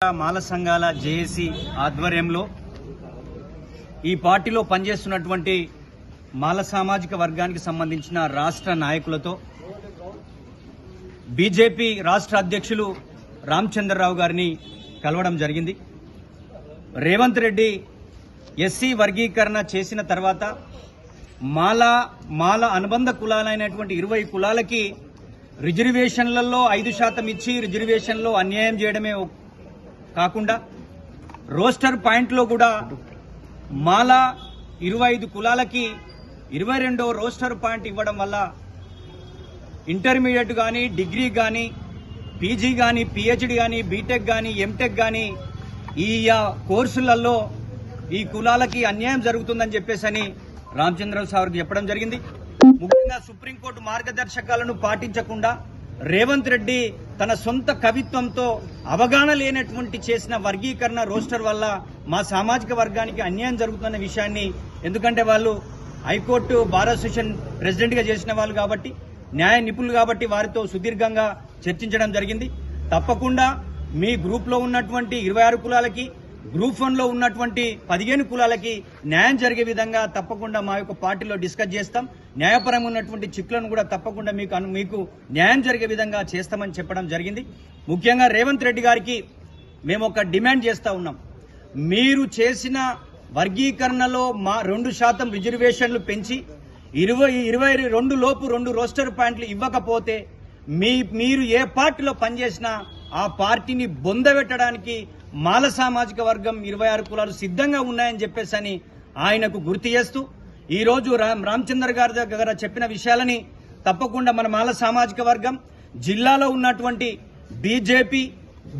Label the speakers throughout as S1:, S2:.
S1: మాల సంఘాల జేఏసీ ఆధ్వర్యంలో ఈ పార్టీలో పనిచేస్తున్నటువంటి మాల సామాజిక వర్గానికి సంబంధించిన రాష్ట్ర నాయకులతో బీజేపీ రాష్ట్ర అధ్యక్షులు రామచంద్రరావు గారిని కలవడం జరిగింది. రేవంత్ రెడ్డి ఎస్సీ వర్గీకరణ చేసిన తర్వాత మాల మాల అనుబంధ కులాలైనటువంటి ఇరవై కులాలకి రిజర్వేషన్లలో ఐదు శాతం ఇచ్చి రిజర్వేషన్లో అన్యాయం చేయడమే కాకుండా రోస్టర్ పాయింట్లో కూడా మాలా ఇరవై ఐదు కులాలకి ఇరవై రెండో రోస్టర్ పాయింట్ ఇవ్వడం వల్ల ఇంటర్మీడియట్ కానీ డిగ్రీ కానీ పీజీ కానీ పిహెచ్డి కానీ బీటెక్ కానీ ఎంటెక్ కానీ ఈ కోర్సులలో ఈ కులాలకి అన్యాయం జరుగుతుందని చెప్పేసి రామచంద్రరావు సార్కి చెప్పడం జరిగింది. ముఖ్యంగా సుప్రీంకోర్టు మార్గదర్శకాలను పాటించకుండా రేవంత్ రెడ్డి తన సొంత కవిత్వంతో అవగాహన లేనటువంటి చేసిన వర్గీకరణ రోస్టర్ వల్ల మా సామాజిక వర్గానికి అన్యాయం జరుగుతున్న విషయాన్ని ఎందుకంటే వాళ్ళు హైకోర్టు బార్ అసోసియేషన్ ప్రెసిడెంట్గా చేసిన వాళ్ళు కాబట్టి న్యాయ నిపుణులు కాబట్టి వారితో సుదీర్ఘంగా చర్చించడం జరిగింది. తప్పకుండా మీ గ్రూప్లో ఉన్నటువంటి ఇరవై ఆరు కులాలకి గ్రూప్ వన్లో ఉన్నటువంటి పదిహేను కులాలకి న్యాయం జరిగే విధంగా తప్పకుండా మా యొక్క పార్టీలో డిస్కస్ చేస్తాం. న్యాయపరంగా ఉన్నటువంటి చిక్కులను కూడా తప్పకుండా మీకు మీకు న్యాయం జరిగే విధంగా చేస్తామని చెప్పడం జరిగింది. ముఖ్యంగా రేవంత్ రెడ్డి గారికి మేము ఒక డిమాండ్ చేస్తూ ఉన్నాం. మీరు చేసిన వర్గీకరణలో మా రెండు శాతం రిజర్వేషన్లు పెంచి ఇరవై ఇరవై రెండు లోపు రెండు రోస్టర్ పాయింట్లు ఇవ్వకపోతే మీ మీరు ఏ పార్టీలో పనిచేసినా ఆ పార్టీని బొందబెట్టడానికి మాల సామాజిక వర్గం ఇరవై ఆరు కులాలు సిద్ధంగా ఉన్నాయని చెప్పేసి అని ఆయనకు గుర్తు చేస్తూ ఈరోజు రామ్ రామచంద్ర గారి దగ్గర చెప్పిన విషయాలని తప్పకుండా మన మాల సామాజిక వర్గం జిల్లాలో ఉన్నటువంటి బీజేపీ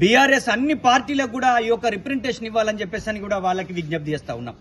S1: బీఆర్ఎస్ అన్ని పార్టీలకు కూడా ఈ యొక్క రిప్రజెంటేషన్ ఇవ్వాలని చెప్పేసి అని కూడా వాళ్ళకి విజ్ఞప్తి చేస్తా ఉన్నాం.